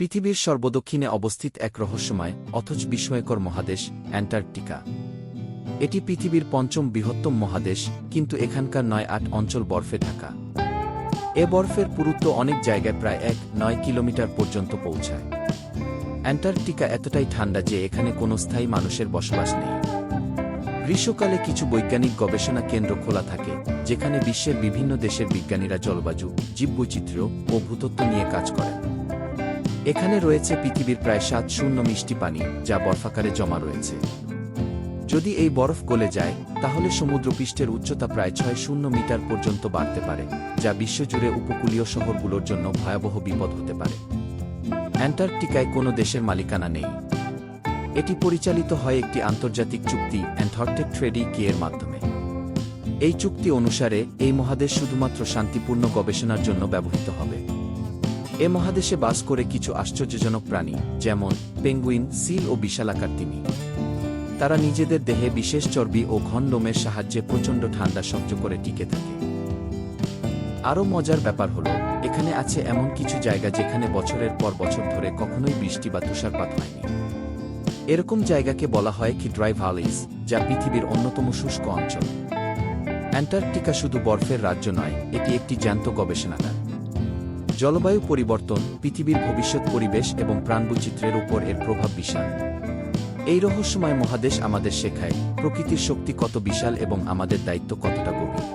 পৃথিবীর সর্বদক্ষিণে অবস্থিত এক রহস্যময়, অথচ বিস্ময়কর মহাদেশ, অ্যান্টার্কটিকা। এটি পৃথিবীর পঞ্চম বৃহত্তম মহাদেশ, কিন্তু এখানকার নয় আট অঞ্চল বরফে ঢাকা। এ বরফের পুরুত্ব অনেক জায়গায় প্রায় এক, নয় কিলোমিটার পর্যন্ত পৌঁছায়। অ্যান্টার্কটিকা এতটাই ঠান্ডা যে এখানে কোনো স্থায়ী মানুষের বসবাস নেই। গ্রীষ্মকালে কিছু বৈজ্ঞানিক গবেষণা কেন্দ্র খোলা থাকে, যেখানে বিশ্বের বিভিন্ন দেশের বিজ্ঞানীরা জলবায়ু, জীববৈচিত্র্য ও ভূতত্ত্ব নিয়ে কাজ করেন। এখানে রয়েছে পৃথিবীর প্রায় সাত শূন্য মিষ্টি পানি, যা বরফাকারে জমা রয়েছে। যদি এই বরফ গলে যায়, তাহলে সমুদ্রপৃষ্ঠের উচ্চতা প্রায় ছয় শূন্য মিটার পর্যন্ত বাড়তে পারে, যা বিশ্বজুড়ে উপকূলীয় শহরগুলোর জন্য ভয়াবহ বিপদ হতে পারে। অ্যান্টার্কটিকায় কোনো দেশের মালিকানা নেই। এটি পরিচালিত হয় একটি আন্তর্জাতিক চুক্তি, অ্যান্টার্কটিক ট্রেডি কি মাধ্যমে। এই চুক্তি অনুসারে, এই মহাদেশ শুধুমাত্র শান্তিপূর্ণ গবেষণার জন্য ব্যবহৃত হবে। এ মহাদেশে বাস করে কিছু আশ্চর্যজনক প্রাণী, যেমন পেঙ্গুইন, সিল ও বিশালাকার তিমি। তারা নিজেদের দেহে বিশেষ চর্বি ও ঘন লোমের সাহায্যে প্রচণ্ড ঠান্ডা সহ্য করে টিকে থাকে। আরও মজার ব্যাপার হলো, এখানে আছে এমন কিছু জায়গা যেখানে বছরের পর বছর ধরে কখনোই বৃষ্টি বা তুষারপাত হয়নি। এরকম জায়গাকে বলা হয় কি ড্রাই ভ্যালিজ যা পৃথিবীর অন্যতম শুষ্ক অঞ্চল। অ্যান্টার্কটিকা শুধু বরফের রাজ্য নয়, এটি একটি জ্যান্ত গবেষণাগার। জলবায়ু পরিবর্তন, পৃথিবীর ভবিষ্যৎ পরিবেশ এবং প্রাণবৈচিত্র্যের উপর এর প্রভাব বিশাল। এই রহস্যময় মহাদেশ আমাদের শেখায়, প্রকৃতির শক্তি কত বিশাল এবং আমাদের দায়িত্ব কতটা গভীর।